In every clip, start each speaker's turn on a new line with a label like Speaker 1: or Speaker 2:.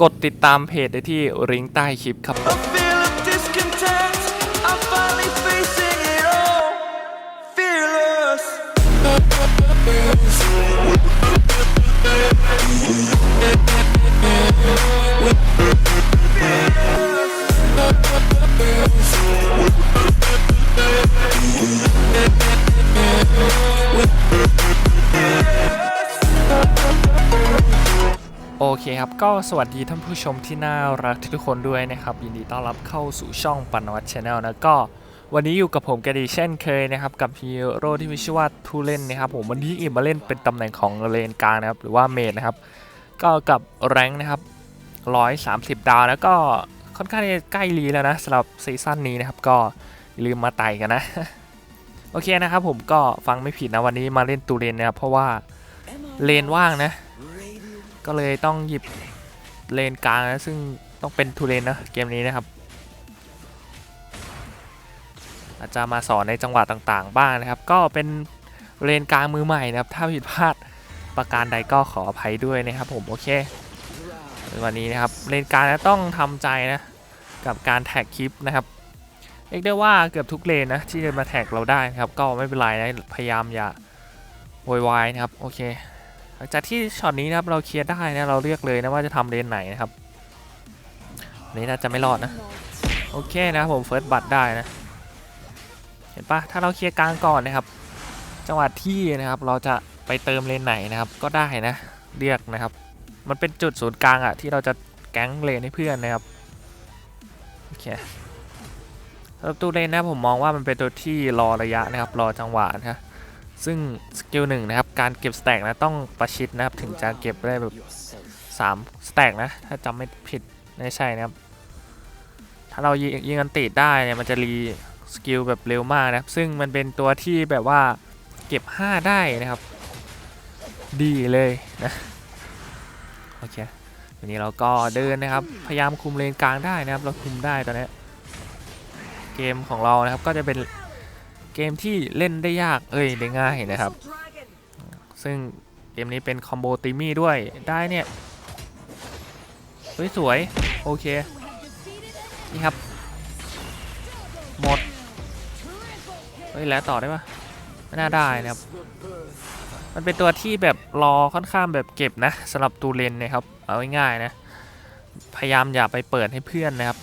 Speaker 1: กดติดตามเพจได้ที่ลิงก์ใต้คลิปครับ
Speaker 2: A feel
Speaker 1: ครับก็สวัสดีท่านผู้ชมที่น่ารักทุกคนด้วยนะครับ ยินดีต้อนรับเข้าสู่ช่องปันวัตชาแนลนะก็วันนี้อยู่กับผมกดีเช่นเคยนะครับ กับฮีโร่ที่มีชื่อว่าทูเล่นนะครับผมวันนี้อิมมาเล่นเป็นตำแหน่งของเลนกลางนะครับหรือว่าเมดนะครับ ก็กับแรงนะครับ 130 ดาวแล้วก็ค่อนข้างจะใกล้รีแล้วนะสำหรับซีซั่นนี้นะครับก็ลืมมาไต่กันนะโอเคนะครับผมก็ฟังไม่ผิดนะวันนี้มาเล่นตูเลนนะครับเพราะว่าเลนว่างนะ ก็เลยต้องหยิบเลนกลางนะซึ่งต้องเป็นทูเลนนะเกมนี้นะครับ อาจจะมาสอนในจังหวะต่างๆ บ้างนะครับ ก็เป็นเลนกลางมือใหม่นะครับ ถ้าผิดพลาดประการใดก็ขออภัยด้วยนะครับผมโอเควันนี้นะครับเลนกลางนะต้องทำใจนะกับการแท็กคลิปนะครับเรียกได้ว่าเกือบทุกเลนนะที่จะมาแท็กเราได้นะครับ ก็ไม่เป็นไรนะพยายามอย่าโวยวายนะครับโอเค หลังจากที่ช็อตนี้นะครับเราเคลียร์ได้นะเราเลือกเลยนะว่าจะทำเลนไหนนะครับนนี้น่าจะไม่รอดนะโอเคนะครับผมเฟิร์สบัตได้นะเห็นปะถ้าเราเคลียร์กลางก่อนนะครับ จังหวะที่นะครับเราจะไปเติมเลนไหนนะครับก็ได้นะเรียกนะครับ มันเป็นจุดศูนย์กลางอะที่เราจะแก๊งเลนให้เพื่อนนะครับโอเคสำหรับตัวเลนนะผมมองว่ามันเป็นตัวที่รอระยะนะครับรอจังหวะนะ ซึ่งสกิลหนึ่งนะครับ การเก็บสแต็กนะต้องประชิดนะครับ ถึงจะเก็บได้แบบ3สแต็กนะ ถ้าจำไม่ผิดไม่ใช่นะครับ ถ้าเรายิงยิงอันติดได้เนี่ยมันจะรีสกิลแบบเร็วมากนะครับ ซึ่งมันเป็นตัวที่แบบว่าเก็บ 5 ได้นะครับ ดีเลยนะโอเคทีนี้เราก็เดินนะครับ พยายามคุมเลนกลางได้นะครับ เราคุมได้ตอนนี้ เกมของเรานะครับก็จะเป็น เกมที่เล่นได้ยากเอ้ยได้ง่ายนะครับ ซึ่งเกมนี้เป็นคอมโบติมี่ด้วยได้เนี่ยสวยโอเคนี่ครับหมดเฮ้ยแล้วต่อได้ปะไม่น่าได้นะครับมันเป็นตัวที่แบบรอค่อนข้างแบบเก็บนะสำหรับตูเลนนะครับเอาง่ายๆนะพยายามอย่าไปเปิดให้เพื่อนนะครับ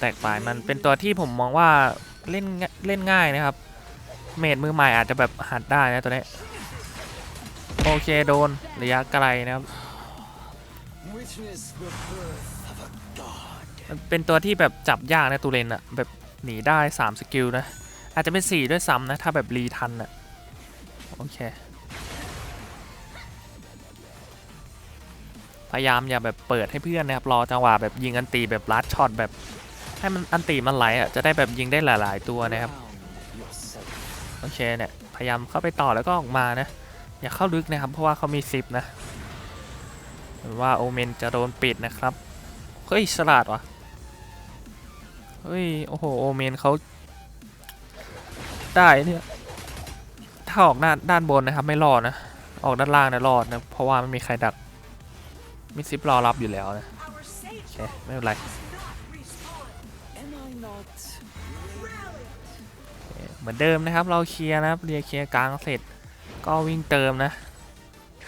Speaker 1: แต็กไปมันเป็นตัวที่ผมมองว่าเล่นเล่นง่ายนะครับ เมดมือใหม่อาจจะแบบหัดได้นะตัวนี้ โอเคโดนระยะไกลนะครับมันเป็นตัวที่แบบจับยากนะตูเลนอะแบบหนีได้ 3 สกิลนะ อาจจะเป็น 4 ด้วยซ้ำนะ ถ้าแบบรีทันอะโอเค พยายามอย่าแบบเปิดให้เพื่อนนะครับ รอจังหวะแบบยิงอันตีแบบลัดช็อตแบบ ให้มันอันตีมันไหลอะจะได้แบบยิงได้หลาย ๆ ตัวนะครับโอเคเนี่ยพยายามเข้าไปต่อแล้วก็ออกมานะอย่าเข้าลึกนะครับเพราะว่าเขามีซิปนะหรือว่าโอเมนจะโดนปิดนะครับเฮ้ยฉลาดวะเฮ้ยโอ้โหโอเมนเขาได้เนี่ยถ้าออกด้านด้านบนนะครับไม่รอดนะออกด้านล่างนะรอดนะเพราะว่าไม่มีใครดักมีซิปรอรับอยู่แล้วนะโอเคไม่เป็นไร เหมือนเดิมนะครับ เราเคลียร์นะครับเรียเคลียร์กลางเสร็จ ก็วิ่งเติมนะ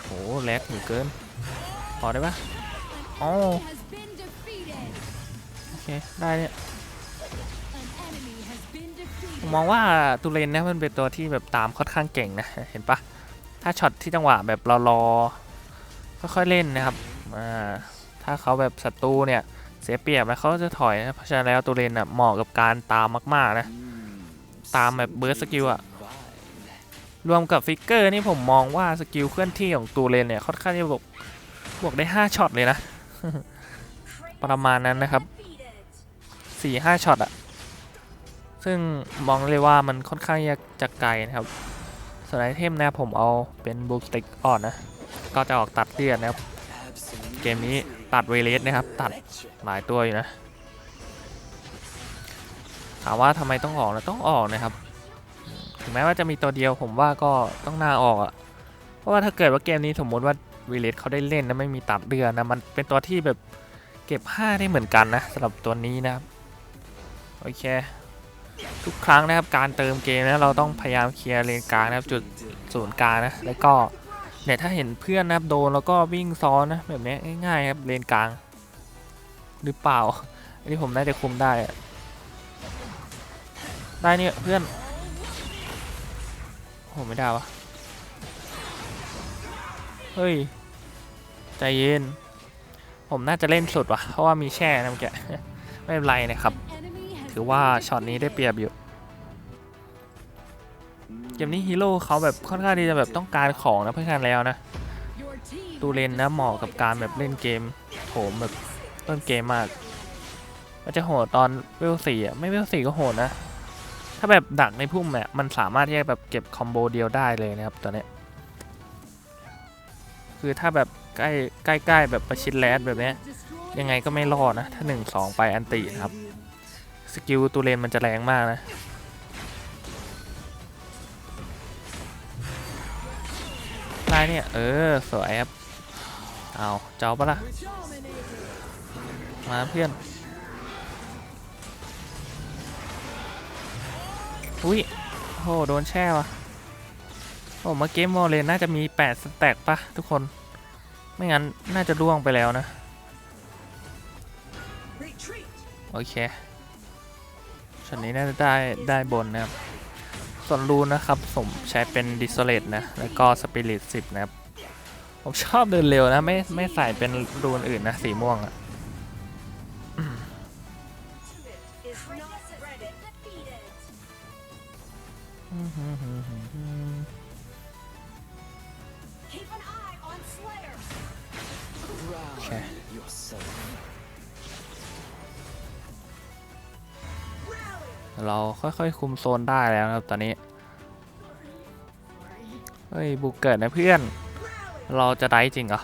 Speaker 1: โหแลกอยู่เกิน พอได้ปะอ๋อโอเค ได้เนี่ยผมมองว่าตูเลนนะมันเป็นตัวที่แบบตามค่อนข้างเก่งนะ เห็นปะถ้าช็อตที่จังหวะแบบเรารอค่อยๆเล่นนะครับ อ่า ถ้าเขาแบบศัตรูเนี่ย เสียเปรียบแล้วเขาจะถอยนะเพราะฉะนั้นแล้วตูเลนอะเหมาะกับการตามมาก ๆ นะ ตามแบบเบิร์ดสกิลอะรวมกับฟิกเกอร์นี่ผมมองว่าสกิลเคลื่อนที่ของตูเลนเนี่ยค่อนข้างจะบวกบวกได้ 5ช็อตเลยนะ ประมาณนั้นนะครับ4 5ช็อตอะซึ่งมองเลยว่ามันค่อนข้างจะไกลนะครับส่วนไอเทมนะผมเอาเป็นบูสติกอ่อนนะ ก็จะออกตัดเลือดนะครับ เกมนี้ ตัดเวเลสนะครับ ตัดหลายตัวอยู่นะ ถามว่าทำไมต้องออกนะต้องออกนะครับ ถึงแม้ว่าจะมีตัวเดียวผมว่าก็ต้องน่าออกอะเพราะว่าถ้าเกิดว่าเกมนี้สมมติว่าเวเลสเขาได้เล่นนะไม่มีตัดเดือนนะมันเป็นตัวที่แบบเก็บ5ได้เหมือนกันนะสำหรับตัวนี้นะครับโอเคทุกครั้งนะครับการเติมเกมนะเราต้องพยายามเคลียร์เลนกลางนะครับจุดศูนย์กลางนะแล้วก็ เนี่ยถ้าเห็นเพื่อนนะครับโดนแล้วก็วิ่งซ้อนนะแบบนี้ง่ายๆครับเลนกลาง หรือเปล่า อันนี้ผมน่าจะคุมได้ได้เนี่ยเพื่อนโอ้ไม่ได้วะเฮ้ยใจเย็น ผมน่าจะเล่นสุดว่ะเพราะว่ามีแช่นะเมื่อกี้ไม่เป็นไรนะครับ ถือว่าช็อตนี้ได้เปรียบอยู่ มนี้ฮีโร่เขาแบบค่อนข้างที่จะแบบต้องการของนะเพื่อนกันแล้วนะตูเลนนะเหมาะกับการแบบเล่นเกมโถมแบบต้นเกมมากมันจะโหดตอนเวลสี่อะไม่เวลสี่ก็โหดนะ ถ้าแบบดักในพุ่มเนี่ยมันสามารถที่จะแบบเก็บคอมโบเดียวได้เลยนะครับตัวเนี้ยคือถ้าแบบใกล้ใกล้ใกล้แบบประชิดแรดแบบเนี้ยยังไงก็ไม่รอดนะ ถ้า 1 2 ไปอันตินะครับ สกิลตูเลนมันจะแรงมากนะ เนี่ย เออ สวยครับ เอาเจ้าปะล่ะ มาเพื่อน อุ้ยโหโดนแช่วะโอ้เมื่อเกมวอลเลนน่าจะมี 8 สแต็กปะทุกคน ไม่งั้น น่าจะร่วงไปแล้วนะ โอเคช็อตนี้น่าจะได้ได้บนนะครับ ส่วนรูนนะครับผมใช้เป็นดิสโซเลตนะ แล้วก็สปิริต10นะครับ ผมชอบเดินเร็วนะ ไม่ไม่ใส่เป็นรูนอื่นนะ สีม่วงอะโอเค เราค่อยๆคุมโซนได้แล้วนะครับตอนนี้เฮ้ยบุกเกิดนะเพื่อน เราจะได้จริงเหรอ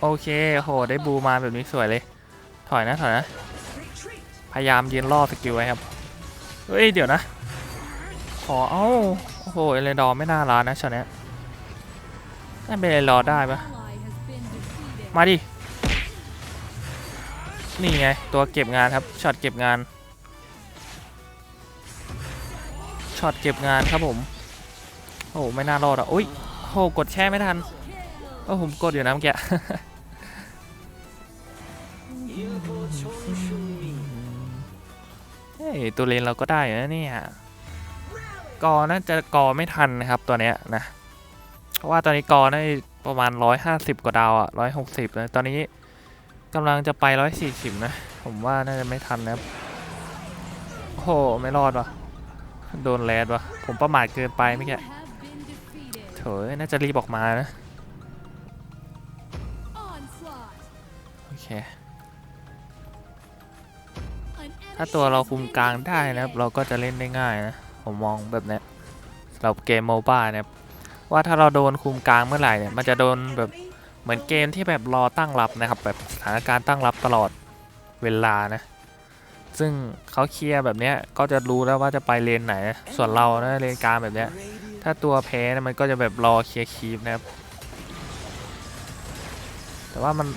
Speaker 1: โอเคโหได้บูมาแบบนี้สวยเลย ถอยนะถอยนะ พยายามยืนล่อสกิลไว้ครับ เฮ้ย เดี๋ยวนะ ขอเอ้าโอ้โหเอเลนดอไม่น่าร้านนะช็อตนี้ยน่าเป็นเอเลนดอร์ได้ปะมาดิ นี่ไง ตัวเก็บงานครับช็อตเก็บงานช็อตเก็บงานครับผม โอ้โหไม่น่ารอดอะอุ้ยโอ้โหกดแช่ไม่ทันโอ้ผมกดอยู่นะเมื่อกี้เฮ้ยตัวเลนเราก็ได้นะเนี่ยกอน่าจะกอไม่ทันนะครับตัวเนี้ยนะเพราะว่าตอนนี้กอได้ประมาณ 150 กว่าดาวอะ160นะตอนนี้ กำลังจะไป140นะ ผมว่าน่าจะไม่ทันนะโอ้โห ไม่รอดว่ะโดนแรดวะผมประมาทเกินไปเมื่อกี้เถอยน่าจะรีบออกมานะ โอเค ถ้าตัวเราคุมกลางได้นะครับ เราก็จะเล่นได้ง่ายนะ ผมมองแบบนี้สำหรับเกมโมบ้านะครับว่าถ้าเราโดนคุมกลางเมื่อไหร่เนี่ย มันจะโดนแบบ เหมือนเกมที่แบบรอตั้งรับนะครับแบบสถานการณ์ตั้งรับตลอดเวลานะ ซึ่งเขาเคลียร์แบบเนี้ยก็จะรู้แล้วว่าจะไปเลนไหน ส่วนเรานะเลนกลางแบบเนี้ยถ้าตัวแพ้นะมันก็จะแบบรอเคลียร์คีปนะครับ แต่ว่ามัน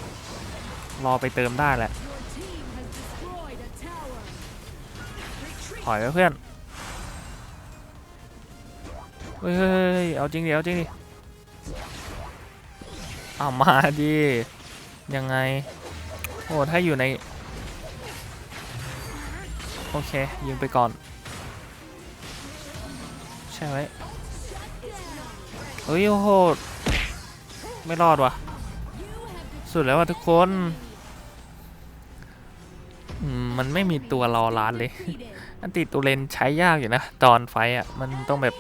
Speaker 1: รอไปเติมได้แหละถอยไว้เพื่อน เฮ้ย เอาจริงดิเอาจริงดิ เอามาดิยังไง โอ้ถ้าอยู่ใน โอเคยิงไปก่อน ใช่ไหมเฮ้ยโอ้โหไม่รอดว่ะ สุดแล้วว่ะทุกคนมันไม่มีตัวรอร้านเลย อันติตัวเลนใช้ยากอยู่นะ ตอนไฟอะ มันต้องแบบ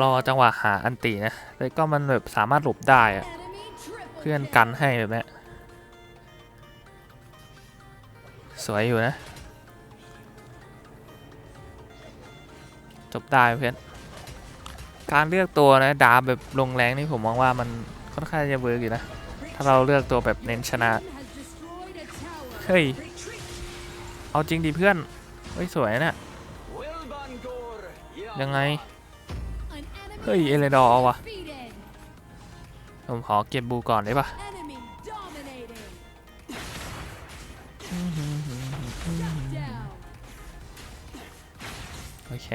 Speaker 1: รอจังหวะหาอันตินะ แล้วก็มันแบบสามารถหลบได้อะ เพื่อนกันให้แบบเนี้ยสวยอยู่นะ จบได้เพื่อน การเลือกตัวนะดาบแบบลงแรงนี่ผมมองว่ามันค่อนข้างจะเวิร์กอยู่นะ ถ้าเราเลือกตัวแบบเน้นชนะ เฮ้ย เอาจริงดิเพื่อน เฮ้ย สวยนะ
Speaker 2: Well done,
Speaker 1: ยังไง
Speaker 3: An enemy
Speaker 1: เฮ้ย เอเลดอร์เอาวะ
Speaker 3: defeated.
Speaker 1: ผมขอเก็บบูก่อนได้ปะ
Speaker 3: Enemy dominating. Shut down.
Speaker 1: โอเค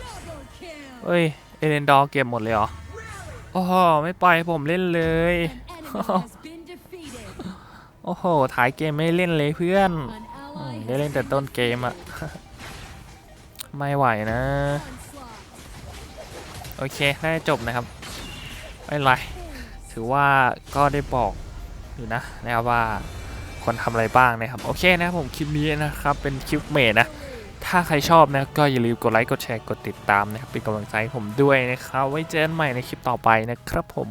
Speaker 3: Double kill.
Speaker 1: เฮ้ย เอเลนดอร์เก็บหมดเลยเหรอโอ้โหไม่ปล่อยให้ผมเล่นเลย
Speaker 3: An enemy has been defeated.
Speaker 1: โอ้โหถ่ายเกมไม่เล่นเลยเพื่อน
Speaker 3: An
Speaker 1: อืม
Speaker 3: ally
Speaker 1: ได้เล่นแต่ต้นเกมอะไม่ไหวนะ
Speaker 3: onslaught.
Speaker 1: โอเค น่าจะจบนะครับ ไม่เป็นไร ถือว่าก็ได้บอกอยู่นะนะครับว่าคนทำอะไรบ้างนะครับ โอเคนะครับผมคลิปนี้นะครับเป็นคลิปเมทนะ ถ้าใครชอบนะก็อย่าลืมกดไลค์กดแชร์กดติดตามนะครับเป็นกำลังใจให้ผมด้วยนะครับไว้เจอกันใหม่ในคลิปต่อไปนะครับผม